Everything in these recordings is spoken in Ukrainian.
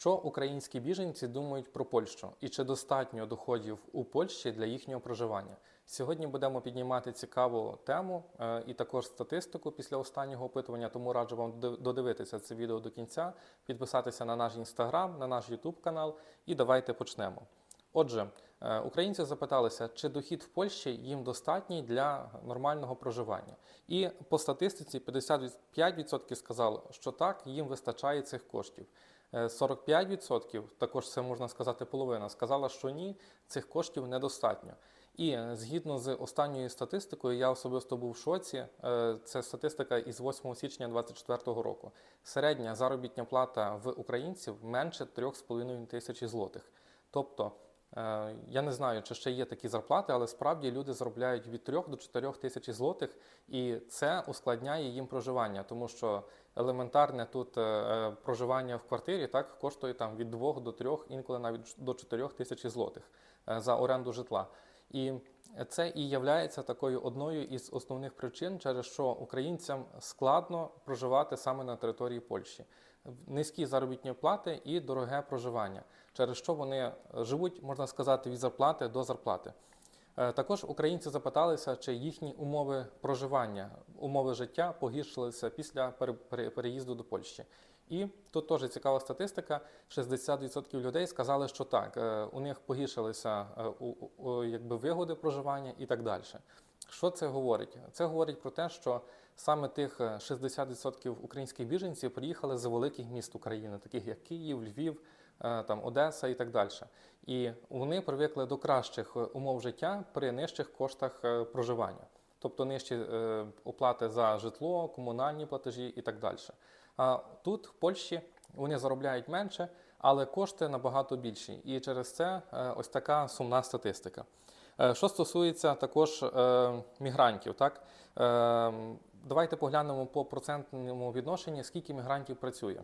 Що українські біженці думають про Польщу і чи достатньо доходів у Польщі для їхнього проживання? Сьогодні будемо піднімати цікаву тему е, і також статистику після останнього опитування. Тому раджу вам додивитися це відео до кінця, підписатися на наш інстаграм, на наш Ютуб канал і давайте почнемо. Отже, українці запиталися, чи дохід в Польщі їм достатній для нормального проживання. І по статистиці 55% сказали, що так, їм вистачає цих коштів. Е, 45%, також це можна сказати половина, сказала, що ні, цих коштів недостатньо. І е, згідно з останньою статистикою, я особисто був в шоці. е, Це статистика із 8 січня 2024 року. Середня заробітня плата в українців менше 3,5 тисячі злотих. Тобто, е, я не знаю, чи ще є такі зарплати, але справді люди заробляють від 3 до 4 тисяч злотих, і це ускладняє їм проживання, тому що елементарне тут е, е, проживання в квартирі так коштує там від 2 до 3, інколи навіть до 4 тисяч злотих е, за оренду житла. І це і є такою одною із основних причин, через що українцям складно проживати саме на території Польщі. Низькі заробітні плати і дороге проживання, через що вони живуть, можна сказати, від зарплати до зарплати. Е, Також українці запиталися, чи їхні умови проживання, умови життя погіршилися після пере- пере- переїзду до Польщі. І тут теж цікава статистика: 60% людей сказали, що так, е, у них погіршилися е, якби вигоди проживання і так далі. Що це говорить? Це говорить про те, що саме тих е, 60% українських біженців приїхали з великих міст України, таких як Київ, Львів, е, там Одеса і так далі. І вони привикли до кращих е, умов життя при нижчих коштах е, проживання, тобто нижчі е, оплати за житло, комунальні платежі і так далі. А тут, в Польщі, вони заробляють менше, але кошти набагато більші. І через це е, ось така сумна статистика. Е, Що стосується також е, мігрантів, так е, давайте поглянемо по процентному відношенні, скільки мігрантів працює.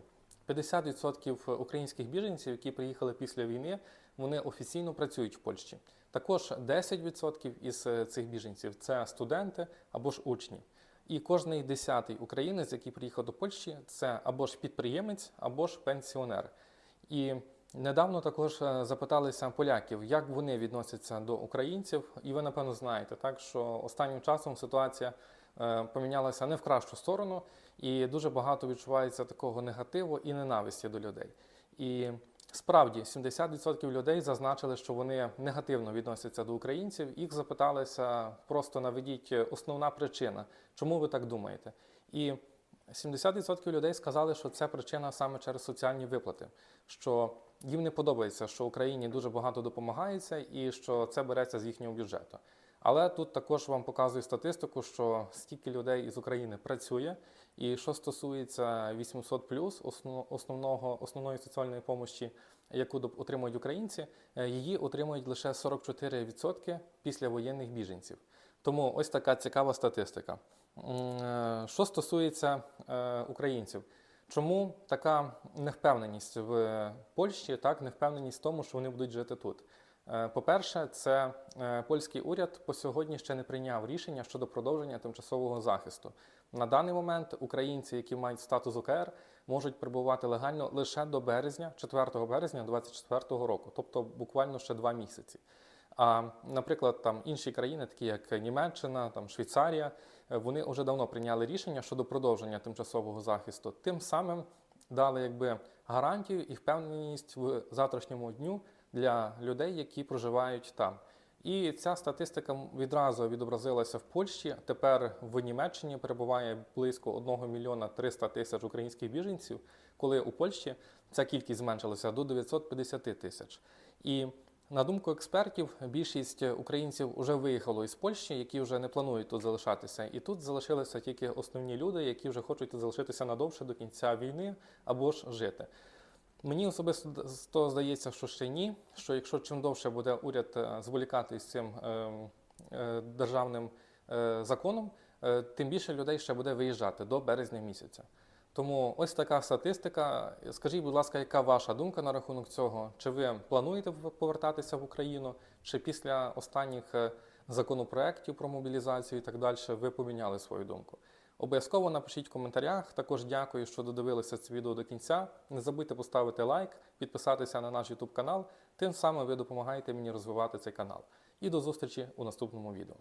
50% українських біженців, які приїхали після війни, вони офіційно працюють в Польщі. Також 10% із цих біженців це студенти або ж учні. І кожний десятий українець, який приїхав до Польщі, це або ж підприємець, або ж пенсіонер. І недавно також е, запиталися поляків, як вони відносяться до українців. І ви, напевно, знаєте, так що останнім часом ситуація е, помінялася не в кращу сторону, і дуже багато відчувається такого негативу і ненависті до людей. І справді 70% людей зазначили, що вони негативно відносяться до українців. Їх запиталися просто наведіть основна причина, чому ви так думаєте. І 70% людей сказали, що це причина саме через соціальні виплати, що їм не подобається, що Україні дуже багато допомагається і що це береться з їхнього бюджету. Але тут також вам показую статистику, що скільки людей із України працює, і що стосується 800 основного, основної соціальної допомоги, яку отримують українці, е, її отримують лише 44% після воєнних біженців. Тому ось така цікава статистика. Е, Що стосується е, українців, чому така невпевненість в Польщі, так невпевненість в тому, що вони будуть жити тут? Е, По-перше, це е, польський уряд по сьогодні ще не прийняв рішення щодо продовження тимчасового захисту. На даний момент українці, які мають статус УКР, можуть перебувати легально лише до березня, 4 березня 2024 року, тобто буквально ще два місяці. А, наприклад, там інші країни, такі як Німеччина, там Швейцарія, е, вони вже давно прийняли рішення щодо продовження тимчасового захисту. Тим самим дали якби гарантію і впевненість в завтрашньому дню для людей, які проживають там. І ця статистика відразу відобразилася в Польщі. Тепер в Німеччині перебуває близько 1 мільйона 300 тисяч українських біженців, коли у Польщі ця кількість зменшилася до 950 тисяч. І на думку експертів, більшість українців вже виїхало із Польщі, які вже не планують тут залишатися. І тут залишилися тільки основні люди, які вже хочуть залишитися надовше до кінця війни або ж жити. Мені особисто здається, що ще ні. Що якщо чим довше буде уряд е, зволікати з цим е, е, державним законом, тим більше людей ще буде виїжджати до березня місяця. Тому ось така статистика. Скажіть, будь ласка, яка ваша думка на рахунок цього? Чи ви плануєте повертатися в Україну, чи після останніх е, законопроєктів про мобілізацію і так далі ви поміняли свою думку? Обов'язково напишіть в коментарях. Також дякую, що додивилися це відео до кінця. Не забудьте поставити лайк, підписатися на наш YouTube канал. Тим самим ви допомагаєте мені розвивати цей канал. І до зустрічі у наступному відео.